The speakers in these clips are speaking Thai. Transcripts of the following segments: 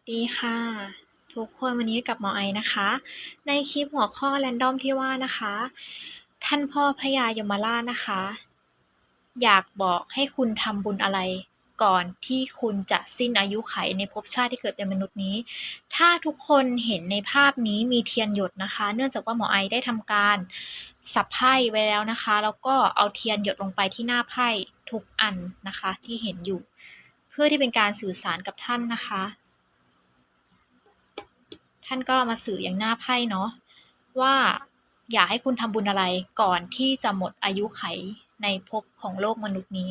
วัสดีค่ะ ทุกคนวันนี้กับหมอไอนะคะ ในคลิปหัวข้อแรนดอมที่ว่านะคะ ท่านพ่อพญายมราชนะคะ อยากบอกให้คุณทำบุญอะไรก่อนที่คุณจะสิ้นอายุไขในภพชาติที่เกิดเป็นมนุษย์นี้ ถ้าทุกคนเห็นในภาพนี้มีเทียนหยดนะคะ เนื่องจากว่าหมอไอได้ทำการสับไพ่ไว้แล้วนะคะ แล้วก็เอาเทียนหยดลงไปที่หน้าไพ่ทุกอันนะคะที่เห็นอยู่ เพื่อที่เป็นการสื่อสารกับท่านนะคะ ท่านก็มาสื่ออย่างหน้าไพ่เนาะว่าอยากให้คุณทำบุญอะไรก่อนที่จะหมดอายุไขในภพของโลกมนุษย์นี้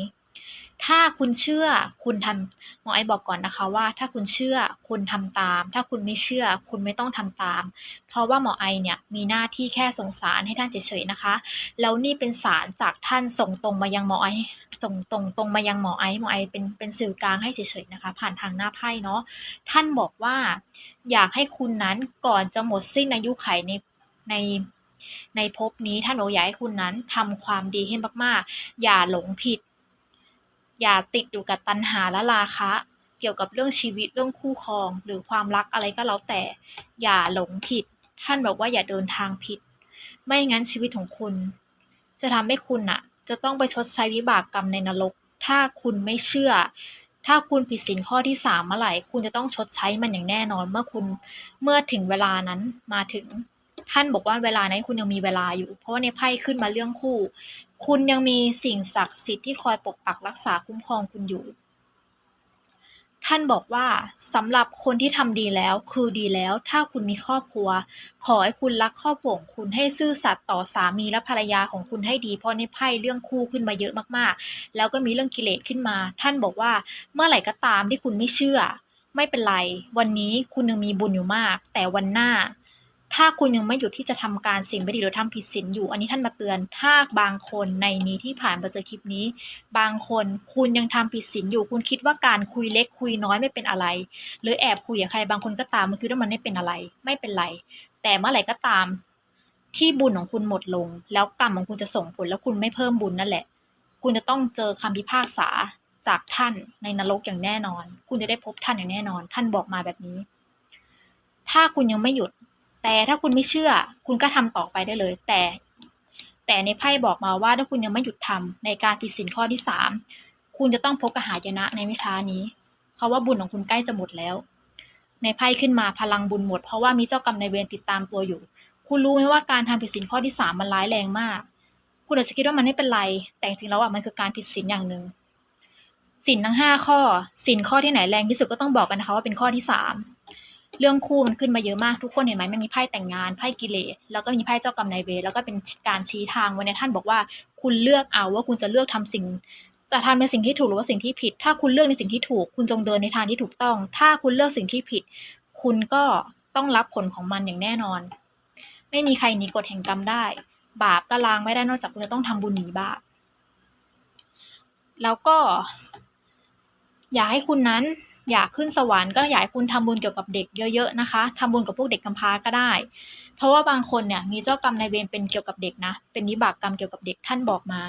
ถ้าคุณเชื่อคุณทำหมอไอบอกก่อนนะคะว่า ถ้าคุณเชื่อคุณทำตาม ถ้าคุณไม่เชื่อ คุณไม่ต้องทำตาม เพราะว่าหมอไอเนี่ยมีหน้าที่แค่ส่งสารให้ท่านเฉยๆนะคะ แล้วนี่เป็นสารจากท่านส่งตรงมายังหมอไอส่งตรงตรงมายังหมอไอหมอไอเป็นเป็นสื่อกลางให้เฉยๆนะคะ ผ่านทางหน้าไพ่เนาะท่านบอกว่าอยากให้คุณนั้นก่อนจะหมดสิ้นอายุไขในในในภพนี้ท่านบอกอยากให้คุณนั้นทำความดีให้มากๆ อย่าหลงผิด อย่าติดอยู่กับตัณหาและราคะ เกี่ยวกับเรื่องชีวิตเรื่องคู่ครอง หรือความรักอะไรก็แล้วแต่ อย่าหลงผิด ท่านบอกว่าอย่าเดินทางผิด ไม่งั้นชีวิตของคุณ จะทำให้คุณน่ะจะต้องไปชดใช้วิบากกรรมในนรก ถ้าคุณไม่เชื่อ ถ้าคุณผิดศีลข้อที่สามเมื่อไหร่ คุณจะต้องชดใช้มันอย่างแน่นอน เมื่อคุณเมื่อถึงเวลานั้นมาถึงท่านบอกว่าเวลานั้นคุณยังมีเวลาอยู่ เพราะว่าในไพ่ขึ้นมาเรื่องคู่ คุณยังมีสิ่งศักดิ์สิทธิ์ที่คอยปกปักรักษาคุ้มครองคุณอยู่ ท่านบอกว่าสำหรับคนที่ทำดีแล้วคือดีแล้ว ถ้าคุณมีครอบครัว ขอให้คุณรักครอบครัวของคุณให้ซื่อสัตย์ต่อสามีและภรรยาของคุณให้ดี เพราะในไพ่เรื่องคู่ขึ้นมาเยอะมากๆ แล้วก็มีเรื่องกิเลสขึ้นมา ท่านบอกว่าเมื่อไหร่ก็ตามที่คุณไม่เชื่อ ไม่เป็นไร วันนี้คุณยังมีบุญอยู่มาก แต่วันหน้า ถ้าคุณยังไม่หยุดที่จะทำการสิ่งไม่ดีหรือทำผิดศีลอยู่ อันนี้ท่านมาเตือน ถ้าบางคนในนี้ที่ผ่านมาเจอคลิปนี้ บางคนคุณยังทำผิดศีลอยู่ คุณคิดว่าการคุยเล็กคุยน้อยไม่เป็นอะไร หรือแอบคุยกับใครบางคนก็ตามมันคือว่ามันไม่เป็นอะไร ไม่เป็นไร แต่เมื่อไหร่ก็ตาม ที่บุญของคุณหมดลง แล้วกรรมของคุณจะส่งผลแล้วคุณไม่เพิ่มบุญนั่นแหละ คุณจะต้องเจอคำพิพากษาจากท่านในนรกอย่างแน่นอน คุณจะได้พบท่านอย่างแน่นอน ท่านบอกมาแบบนี้ ถ้าคุณยังไม่หยุด แต่ถ้าคุณไม่เชื่อ คุณก็ทำต่อไปได้เลย แต่ แต่ในไพ่บอกมาว่าถ้าคุณยังไม่หยุดทำในการผิดศีลข้อที่สามคุณจะต้องพบกับหายนะในไม่ช้านี้ เพราะว่าบุญของคุณใกล้จะหมดแล้ว ในไพ่ขึ้นมาพลังบุญหมด เพราะว่ามีเจ้ากรรมในเวรติดตามตัวอยู่ คุณรู้ไหมว่าการทำผิดศีลข้อที่สามมันร้ายแรงมาก คุณอาจจะคิดว่ามันไม่เป็นไร แต่จริงแล้วอะมันคือการผิดศีลอย่างหนึ่งศีลทั้งห้าข้อศีลข้อที่ไหนแรงที่สุดก็ต้องบอกกันนะคะว่าเป็นข้อที่สาม เรื่องคู่มันขึ้นมาเยอะมากทุกคนเห็นไหมมันมีไพ่แต่งงานไพ่กิเลสแล้วก็มีไพ่เจ้ากรรมนายเวรแล้วก็เป็นการชี้ทางวันนี้ท่านบอกว่า คุณเลือกเอาว่าคุณจะเลือกทำสิ่ง จะทำในสิ่งที่ถูกหรือว่าสิ่งที่ผิด ถ้าคุณเลือกในสิ่งที่ถูก คุณจงเดินในทางที่ถูกต้อง ถ้าคุณเลือกสิ่งที่ผิด คุณก็ต้องรับผลของมันอย่างแน่นอน ไม่มีใครหนีกฎแห่งกรรมได้ บาปก็ล้างไม่ได้นอกจากคุณจะต้องทำบุญหนีบาปแล้วก็ อยากให้คุณนั้น อยากขึ้นสวรรค์ก็อยากคุณทำบุญเกี่ยวกับเด็กเยอะๆนะคะทำบุญกับพวกเด็กกำพร้าก็ได้ เพราะว่าบางคนเนี่ยมีเจ้ากรรมนายเวรเป็นเกี่ยวกับเด็กนะ เป็นวิบากกรรมเกี่ยวกับเด็กท่านบอกมา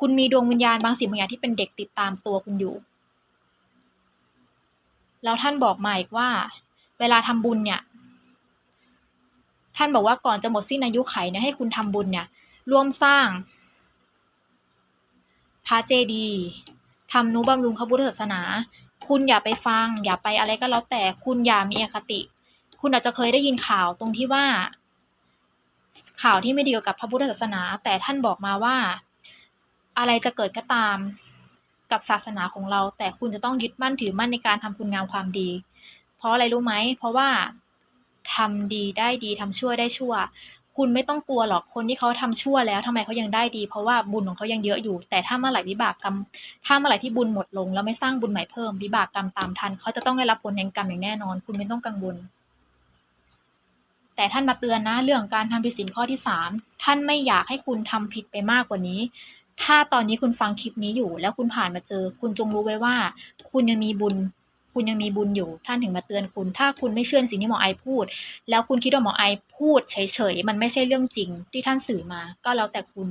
คุณมีดวงวิญญาณบางสิ่งบางอย่างที่เป็นเด็กติดตามตัวคุณอยู่ แล้วท่านบอกมาอีกว่า เวลาทำบุญเนี่ย ท่านบอกว่าก่อนจะหมดสิ้นอายุไขเนี่ยให้คุณทำบุญเนี่ยร่วมสร้างพระเจดีย์ ทำนุบำรุงพระพุทธศาสนา คุณอย่าไปฟัง อย่าไปอะไรก็แล้วแต่คุณอย่ามีอคติ คุณอาจจะเคยได้ยินข่าวตรงที่ว่า ข่าวที่ไม่ดีเกี่ยวกับพระพุทธศาสนา แต่ท่านบอกมาว่า อะไรจะเกิดก็ตามกับศาสนาของเรา แต่คุณจะต้องยึดมั่นถือมั่นในการทำคุณงามความดี เพราะอะไรรู้ไหมเพราะว่าทำดีได้ดีทำชั่วได้ชั่ว คุณไม่ต้องกลัวหรอกคนที่เขาทำชั่วแล้วทำไมเขายังได้ดี เพราะว่าบุญของเขายังเยอะอยู่ แต่ถ้าเมื่อไหร่วิบากกรรมถ้าเมื่อไหร่ที่บุญหมดลง แล้วไม่สร้างบุญใหม่เพิ่มวิบากกรรมตามทันเขาจะต้องได้รับผลแห่งกรรมอย่างแน่นอน คุณไม่ต้องกังวล แต่ท่านมาเตือนนะเรื่องการทำผิดศีลข้อที่สามท่านไม่อยากให้คุณทำผิดไปมากกว่านี้ ถ้าตอนนี้คุณฟังคลิปนี้อยู่ แล้วคุณผ่านมาเจอ คุณจงรู้ไว้ว่า คุณยังมีบุญ คุณยังมีบุญอยู่ ท่านถึงมาเตือนคุณ ถ้าคุณไม่เชื่อสิ่งที่หมอไอพูด แล้วคุณคิดว่าหมอไอพูดเฉยๆ มันไม่ใช่เรื่องจริงที่ท่านสื่อมา ก็แล้วแต่คุณ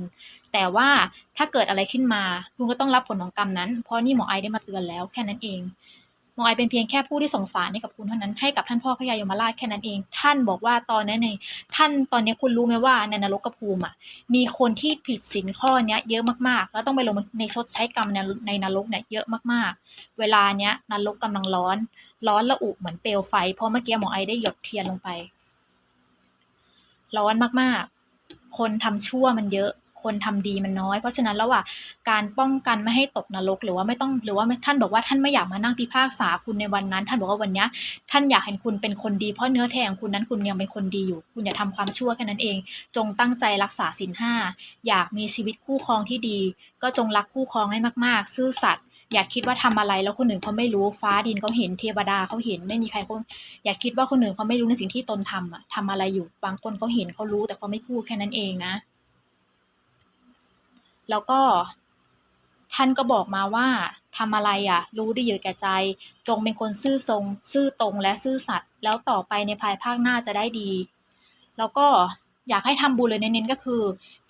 แต่ว่าถ้าเกิดอะไรขึ้นมา คุณก็ต้องรับผลของกรรมนั้น เพราะนี่หมอไอได้มาเตือนแล้วแค่นั้นเอง หมอมอไอเป็นเพียงแค่ผู้ที่สงสารให้กับคุณเท่านั้นให้กับท่านพ่อพระยายมราชแค่นั้นเอง ท่านบอกว่าตอนนี้ในท่านตอนนี้คุณรู้ไหมว่าในนรกภูมิอะมีคนที่ผิดศีลข้อเนี้ยเยอะมากๆ แล้วต้องไปลงในชดใช้กรรมในในนรกเนี่ยเยอะมากๆ เวลาเนี้ยนรกกำลังร้อน ร้อนระอุเหมือนเปลวไฟ เพราะเมื่อกี้หมอไอได้หยดเทียนลงไป ร้อนมากๆ คนทำชั่วมันเยอะ คนทำดีมันน้อย เพราะฉะนั้นแล้วอะการป้องกันไม่ให้ตกนรกหรือว่าไม่ต้องหรือว่าท่านบอกว่าท่านไม่อยากมานั่งพิพากษาคุณในวันนั้น ท่านบอกว่าวันนี้ท่านอยากเห็นคุณเป็นคนดีเพราะเนื้อแท้ของคุณนั้นคุณยังเป็นคนดีอยู่ คุณอย่าทำความชั่วแค่นั้นเอง จงตั้งใจรักษาศีลห้าอยากมีชีวิตคู่ครองที่ดี ก็จงรักคู่ครองให้มากๆ ซื่อสัตย์อย่าคิดว่าทำอะไรแล้วคนอื่นเขาไม่รู้ฟ้าดินเขาเห็นเทวดาเขาเห็นไม่มีใครเขาอย่าคิดว่าคนอื่นเขาไม่รู้ในสิ่งที่ตนทำอะทำอะไรอยู่บางคนเขาเห็นเขารู้แต่เขาไม่พูดแค่นั้นเองนะ แล้วก็ท่านก็บอกมาว่าทำอะไรอะ รู้ไดีอยู่แก่ใจ จงเป็นคนซื่อทรง ซื่อตรงและซื่อสัตย์แล้วต่อไปในภายภาคหน้าจะได้ดี แล้วก็อยากให้ทำบุญเลยเน้นๆก็คือ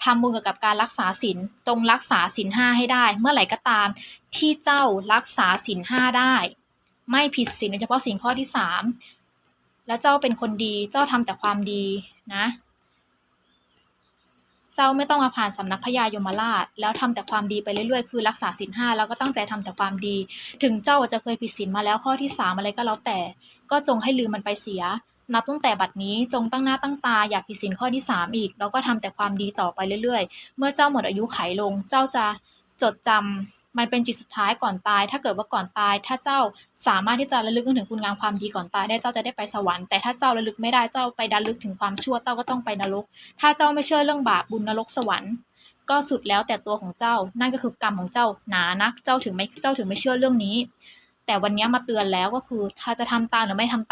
ทำบุญเกี่ยวกับการรักษาศีลตรงรักษาศีลห้าให้ได้ เมื่อไหร่ก็ตาม ที่เจ้ารักษาศีลห้าได้ ไม่ผิดศีลโดยเฉพาะศีลข้อที่สามแล้วเจ้าเป็นคนดีเจ้าทำแต่ความดีนะ เจ้าไม่ต้องมาผ่านสำนักพญายมราช แล้วทำแต่ความดีไปเรื่อยๆ คือรักษาศีลห้าแล้วก็ตั้งใจทำแต่ความดี ถึงเจ้าจะเคยผิดศีลมาแล้วข้อที่สามอะไรก็แล้วแต่ ก็จงให้ลืมมันไปเสีย นับตั้งแต่บัดนี้จงตั้งหน้าตั้งตาอย่าผิดศีลข้อที่สามอีก แล้วก็ทำแต่ความดีต่อไปเรื่อยๆ เมื่อเจ้าหมดอายุไขลง เจ้าจะ จดจำมันเป็นจิตสุดท้ายก่อนตาย ถ้าเกิดว่าก่อนตาย ถ้าเจ้าสามารถที่จะระลึกถึงคุณงามความดีก่อนตาย ได้เจ้าจะได้ไปสวรรค์ แต่ถ้าเจ้าระลึกไม่ได้ เจ้าไปดันลึกถึงความชั่ว เจ้าก็ต้องไปนรก ถ้าเจ้าไม่เชื่อเรื่องบาปบุญนรกสวรรค์ ก็สุดแล้วแต่ตัวของเจ้า นั่นก็คือกรรมของเจ้าหนานัก เจ้าถึงไม่ เจ้าถึงไม่เชื่อเรื่องนี้ แต่วันนี้มาเตือนแล้วก็คือ ถ้าจะทำตามหรือไม่ทำตาม